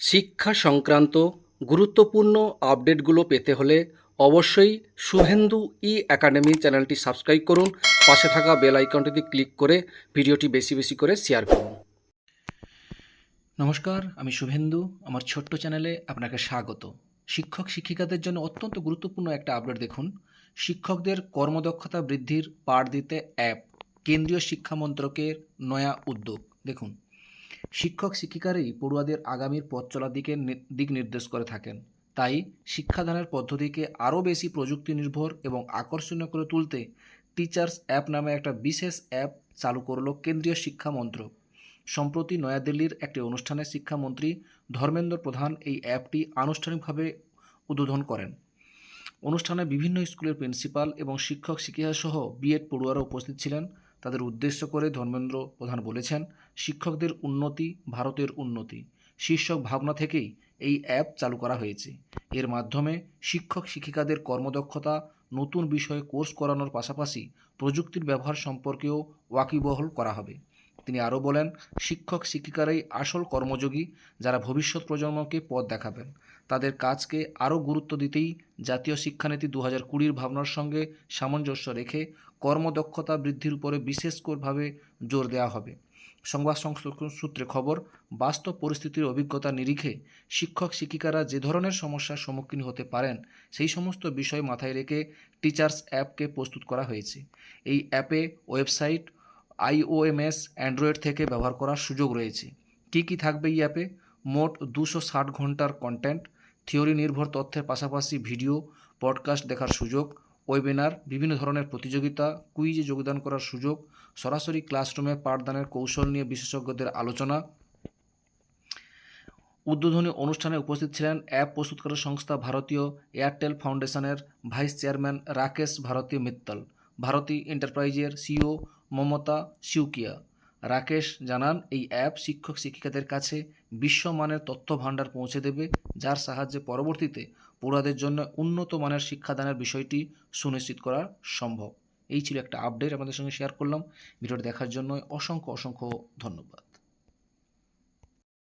শিক্ষা সংক্রান্ত গুরুত্বপূর্ণ আপডেটগুলো পেতে হলে অবশ্যই শুভেন্দু ই একাডেমি চ্যানেলটি সাবস্ক্রাইব করুন। পাশে থাকা বেল আইকনটিতে ক্লিক করে ভিডিওটি বেশি বেশি করে শেয়ার করুন। নমস্কার, আমি শুভেন্দু। আমার ছোট্ট চ্যানেলে আপনাকে স্বাগত। শিক্ষক শিক্ষিকাদের জন্য অত্যন্ত গুরুত্বপূর্ণ একটা আপডেট দেখুন। শিক্ষকদের কর্মদক্ষতা বৃদ্ধির পাঠ দিতে অ্যাপ, কেন্দ্রীয় শিক্ষা মন্ত্রকের নয়া উদ্যোগ। দেখুন শিক্ষক শিক্ষিকারাই পড়ুয়াদের আগামীর পথ চলার দিকে দিক নির্দেশ করে থাকেন। তাই শিক্ষাদানের পদ্ধতিকে আরও বেশি প্রযুক্তি নির্ভর এবং আকর্ষণীয় করে তুলতে টিচার্স অ্যাপ নামে একটা বিশেষ অ্যাপ চালু করল কেন্দ্রীয় শিক্ষা মন্ত্রক। সম্প্রতি নয়াদিল্লির একটি অনুষ্ঠানে শিক্ষামন্ত্রী ধর্মেন্দ্র প্রধান এই অ্যাপটি আনুষ্ঠানিকভাবে উদ্বোধন করেন। অনুষ্ঠানে বিভিন্ন স্কুলের প্রিন্সিপাল এবং শিক্ষক শিক্ষিকা সহ বিএড পড়ুয়ারা উপস্থিত ছিলেন। তাদের উদ্দেশ্য করে ধর্মেন্দ্র প্রধান বলেছেন, শিক্ষকদের উন্নতি ভারতের উন্নতি। শীর্ষক ভাবনা থেকেই এই অ্যাপ চালু করা হয়েছে। এর মাধ্যমে শিক্ষক শিক্ষিকাদের কর্মদক্ষতা, নতুন বিষয়ে কোর্স করানোর পাশাপাশি প্রযুক্তির ব্যবহার সম্পর্কেও ওয়াকিবহল করা হবে। তিনি আরও বলেন, শিক্ষক শিক্ষিকারাই আসল কর্মযোগী যারা ভবিষ্যৎ প্রজন্মকে পথ দেখাবেন। তাদের কাজকে আরও গুরুত্ব দিতেই জাতীয় শিক্ষানীতি দু হাজার কুড়ির ভাবনার সঙ্গে সামঞ্জস্য রেখে কর্মদক্ষতা বৃদ্ধির উপরে বিশেষভাবে জোর দেওয়া হবে। সংবাদ সংস্থা সূত্রে খবর, বাস্তব পরিস্থিতির অভিজ্ঞতা নিরিখে শিক্ষক শিক্ষিকারা যে ধরনের সমস্যার সম্মুখীন হতে পারেন, সেই সমস্ত বিষয় মাথায় রেখে টিচার্স অ্যাপকে প্রস্তুত করা হয়েছে। এই অ্যাপে ওয়েবসাইট আইওএমএস অ্যান্ড্রয়েড থেকে ব্যবহার করার সুযোগ রয়েছে। কি কি থাকবে এই অ্যাপে? মোট দুশো ষাট ঘণ্টার কন্টেন্ট থিওরি নির্ভর তথ্যের পাশাপাশি ভিডিও পডকাস্ট দেখার সুযোগ ওয়েবিনার বিভিন্ন ধরনের প্রতিযোগিতা কুইজে যোগদান করার সুযোগ, সরাসরি ক্লাসরুমে পাঠদানের কৌশল নিয়ে বিশেষজ্ঞদের আলোচনা। উদ্বোধনী অনুষ্ঠানে উপস্থিত ছিলেন অ্যাপ প্রস্তুতকারী সংস্থা ভারতীয় এয়ারটেল ফাউন্ডেশনের ভাইস চেয়ারম্যান রাকেশ ভারতী মিত্তল। ভারতী এন্টারপ্রাইজের সিও মমতা সিউকিয়া। রাকেশ জানান, এই অ্যাপ শিক্ষক শিক্ষিকাদের কাছে বিশ্বমানের তথ্য ভাণ্ডার পৌঁছে দেবে, যার সাহায্যে পরবর্তীতে পড়ুয়াদের জন্য উন্নত মানের শিক্ষাদানের বিষয়টি সুনিশ্চিত করা সম্ভব। এই ছিল একটা আপডেট আমাদের সঙ্গে শেয়ার করলাম। ভিডিওটি দেখার জন্য অসংখ্য অসংখ্য ধন্যবাদ।